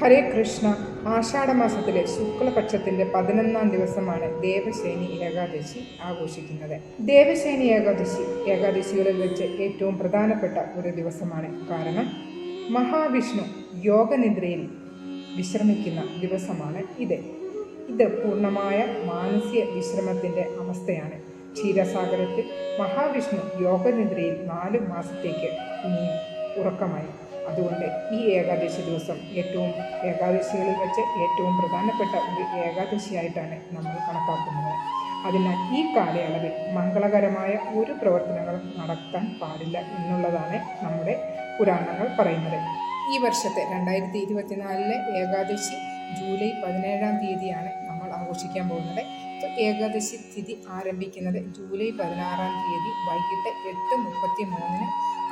ഹരേ കൃഷ്ണ. ആഷാഢമാസത്തിലെ ശുക്ലപക്ഷത്തിന്റെ പതിനൊന്നാം ദിവസമാണ് ദേവശേനി ഏകാദശി ആഘോഷിക്കുന്നത്. ദേവശേനി ഏകാദശി ഏകാദശികളിൽ വെച്ച് ഏറ്റവും പ്രധാനപ്പെട്ട ഒരു ദിവസമാണ്. കാരണം മഹാവിഷ്ണു യോഗനിദ്രയിൽ വിശ്രമിക്കുന്ന ദിവസമാണ് ഇത്. ഇത് പൂർണമായ മാനസിക വിശ്രമത്തിന്റെ അവസ്ഥയാണ്. ക്ഷീരസാഗരത്തിൽ മഹാവിഷ്ണു യോഗനിദ്രയിൽ നാല് മാസത്തേക്ക് ഇനിയും ഉറക്കമായി അതുകൊണ്ട് ഈ ഏകാദശി ദിവസം ഏറ്റവും ഏകാദശികളിൽ വെച്ച് ഏറ്റവും പ്രധാനപ്പെട്ട ഒരു ഏകാദശിയായിട്ടാണ് നമ്മൾ കണക്കാക്കുന്നത്. അതിനാൽ ഈ കാലയളവിൽ മംഗളകരമായ ഒരു പ്രവർത്തനങ്ങളും നടത്താൻ പാടില്ല എന്നുള്ളതാണ് നമ്മുടെ പുരാണങ്ങൾ പറയുന്നത്. ഈ വർഷത്തെ രണ്ടായിരത്തി ഇരുപത്തിനാലിലെ ഏകാദശി ജൂലൈ പതിനേഴാം തീയതിയാണ് നമ്മൾ ആഘോഷിക്കാൻ പോകുന്നത്. ഇപ്പോൾ ഏകാദശി തിഥി ആരംഭിക്കുന്നത് ജൂലൈ പതിനാറാം തീയതി വൈകിട്ട് എട്ട് മുപ്പത്തി മൂന്നിന്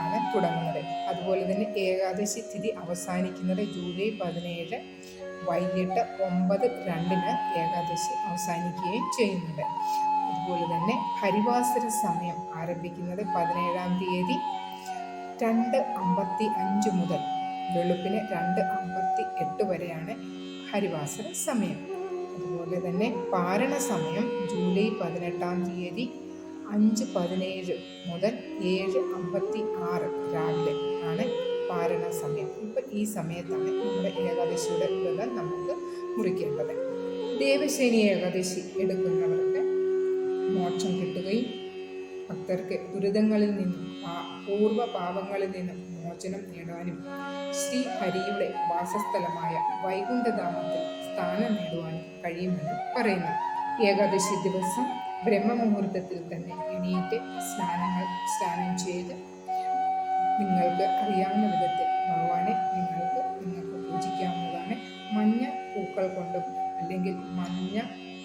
ആണ് തുടങ്ങുന്നത്. അതുപോലെ തന്നെ ഏകാദശി തിഥി അവസാനിക്കുന്നത് ജൂലൈ പതിനേഴ് വൈകിട്ട് ഒമ്പത് രണ്ടിന് ഏകാദശി അവസാനിക്കുകയും ചെയ്യുന്നുണ്ട്. അതുപോലെ തന്നെ ഹരിവാസര സമയം ആരംഭിക്കുന്നത് പതിനേഴാം തീയതി രണ്ട് അമ്പത്തി അഞ്ച് മുതൽ വെളുപ്പിന് രണ്ട് അമ്പത്തി എട്ട് വരെയാണ് ഹരിവാസര സമയം. അതുപോലെ തന്നെ പാരണ സമയം ജൂലൈ പതിനെട്ടാം തീയതി അഞ്ച് പതിനേഴ് മുതൽ ഏഴ് അമ്പത്തി ആറ് രാവിലെ ആണ് പാരണ സമയം ഇപ്പം ഈ സമയത്താണ് നമ്മുടെ ഏകാദശിയുടെ വ്രതം നമുക്ക് മുറിക്കേണ്ടത്. ദേവശേനി ഏകാദശി എടുക്കുന്നവർക്ക് മോക്ഷം കിട്ടുകയും ഭക്തർക്ക് ദുരിതങ്ങളിൽ നിന്നും പൂർവ പാപങ്ങളിൽ നിന്നും മോചനം നേടാനും ശ്രീ ഹരിയുടെ വാസസ്ഥലമായ വൈകുണ്ഠധാമത്തിൽ സ്ഥാനം നേടുവാനും കഴിയുമെന്ന് പറയുന്നു. ഏകാദശി ദിവസം ബ്രഹ്മമുഹൂർത്തത്തിൽ തന്നെ എണീറ്റ് സ്നാനങ്ങൾ സ്നാനം ചെയ്ത് നിങ്ങൾക്ക് അറിയാവുന്ന വിധത്തിൽ ഭഗവാനെ നിങ്ങൾക്ക് നിങ്ങൾക്ക് പൂജിക്കാവുന്നതാണ് മഞ്ഞ പൂക്കൾ കൊണ്ടും അല്ലെങ്കിൽ മഞ്ഞ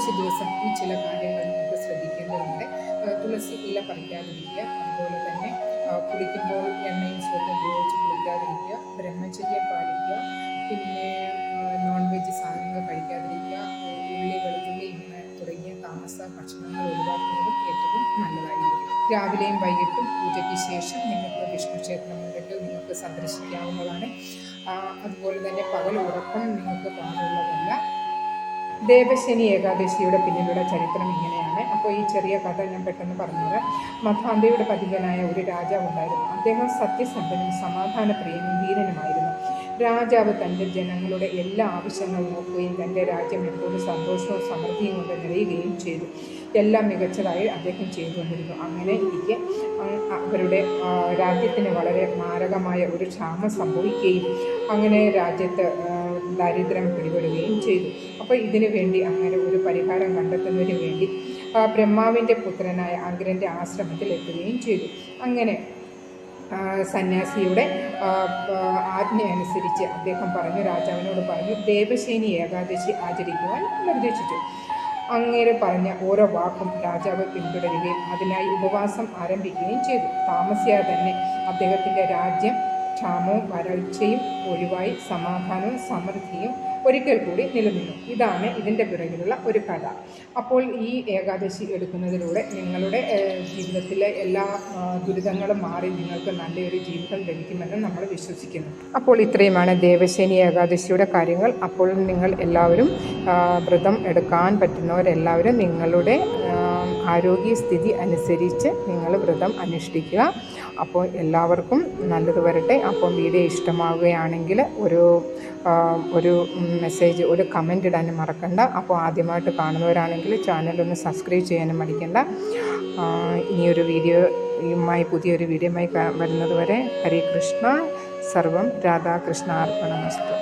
ഏകാദശി ദിവസം ഈ ചില കാര്യങ്ങൾ നമുക്ക് ശ്രദ്ധിക്കേണ്ടതുണ്ട്. തുളസി ഇല പറിക്കാതിരിക്കുക അതുപോലെ തന്നെ കുടിക്കുമ്പോൾ എണ്ണയും സോപ്പും ഉപയോഗിച്ച് കുളിക്കാതിരിക്കുക ബ്രഹ്മചര്യം പാലിക്കുക പിന്നെ നോൺ വെജ് സാധനങ്ങൾ കഴിക്കാതിരിക്കുക ഉള്ളി വെളുത്തുള്ളി ഇങ്ങനെ തുടങ്ങിയ താമസ ഭക്ഷണങ്ങൾ ഒഴിവാക്കുന്നതും ഏറ്റവും നല്ലതായിരിക്കും. രാവിലെയും വൈകിട്ടും പൂജയ്ക്ക് ശേഷം നിങ്ങൾക്ക് വിഷ്ണു ക്ഷേത്രമുണ്ടെങ്കിൽ നിങ്ങൾക്ക് സന്ദർശിക്കാവുന്നതാണ്. അതുപോലെ തന്നെ പകൽ ഉറക്കം നിങ്ങൾക്ക് പാടുള്ളതല്ല ദേവശനി ഏകാദശിയുടെ പിന്നിലുള്ള ചരിത്രം ഇങ്ങനെയാണ്. അപ്പോൾ ഈ ചെറിയ കഥ ഞാൻ പെട്ടെന്ന് പറഞ്ഞുതരാം. മഥാന്തയുടെ പതികനായ ഒരു രാജാവ് ഉണ്ടായിരുന്നു. അദ്ദേഹം സത്യസന്ധനും സമാധാനപ്രിയനും വീരനുമായിരുന്നു രാജാവ് തന്റെ ജനങ്ങളുടെ എല്ലാ ആവശ്യങ്ങളും നോക്കുകയും തന്റെ രാജ്യം എപ്പോഴും സന്തോഷവും സമൃദ്ധിയും കൊണ്ട് നിറയുകയും ചെയ്തു. എല്ലാം മികച്ചതായി അദ്ദേഹം ചെയ്തുകൊണ്ടിരുന്നു. അങ്ങനെ ഇരിക്കെ അവരുടെ രാജ്യത്തിന് വളരെ മാരകമായ ഒരു ക്ഷാമം സംഭവിക്കുകയും അങ്ങനെ രാജ്യത്ത് ദാരിദ്ര്യം പിടിപെടുകയും ചെയ്തു. അപ്പോൾ ഇതിനു വേണ്ടി അങ്ങനെ ഒരു പരിഹാരം കണ്ടെത്തുന്നതിന് വേണ്ടി ബ്രഹ്മാവിന്റെ പുത്രനായ അഗ്രന്റെ ആശ്രമത്തിൽ എത്തുകയും ചെയ്തു. അങ്ങനെ സന്യാസിയുടെ ആജ്ഞ അനുസരിച്ച് അദ്ദേഹം പറഞ്ഞു രാജാവിനോട് പറഞ്ഞു ദേവശേനി ഏകാദശി ആചരിക്കുവാൻ നിർദ്ദേശിച്ചു. അങ്ങേര് പറഞ്ഞ ഓരോ വാക്കും രാജാവ് പിന്തുടരുകയും അതിനായി ഉപവാസം ആരംഭിക്കുകയും ചെയ്തു. താമസിയാതെ തന്നെ അദ്ദേഹത്തിന്റെ രാജ്യം ക്ഷാമവും വരൾച്ചയും ഒഴിവായി സമാധാനവും സമൃദ്ധിയും ഒരിക്കൽ കൂടി നിലനിന്നു. ഇതാണ് ഇതിന്റെ പിറകിലുള്ള ഒരു കഥ. അപ്പോൾ ഈ ഏകാദശി എടുക്കുന്നതിലൂടെ നിങ്ങളുടെ ജീവിതത്തിലെ എല്ലാ ദുരിതങ്ങളും മാറി നിങ്ങൾക്ക് നല്ലൊരു ജീവിതം ലഭിക്കുമെന്ന് നമ്മൾ വിശ്വസിക്കുന്നു. അപ്പോൾ ഇത്രയുമാണ് ദേവശേനി ഏകാദശിയുടെ കാര്യങ്ങൾ. അപ്പോൾ നിങ്ങൾ എല്ലാവരും വ്രതം എടുക്കാൻ പറ്റുന്നവരെല്ലാവരും നിങ്ങളുടെ ആരോഗ്യസ്ഥിതി അനുസരിച്ച് നിങ്ങൾ വ്രതം അനുഷ്ഠിക്കുക. അപ്പോൾ എല്ലാവർക്കും നല്ലത് വരട്ടെ. അപ്പം വീഡിയോ ഇഷ്ടമാവുകയാണെങ്കിൽ ഒരു ഒരു മെസ്സേജ് ഒരു കമന്റ് ഇടാനും മറക്കണ്ട. അപ്പോൾ ആദ്യമായിട്ട് കാണുന്നവരാണെങ്കിൽ ചാനലൊന്ന് സബ്സ്ക്രൈബ് ചെയ്യാനും മടിക്കണ്ട. ഇനിയൊരു വീഡിയോയുമായി പുതിയൊരു വീഡിയോയുമായി വരുന്നത് വരെ ഹരേ കൃഷ്ണ. സർവം രാധാകൃഷ്ണ അർപ്പണമസ്തു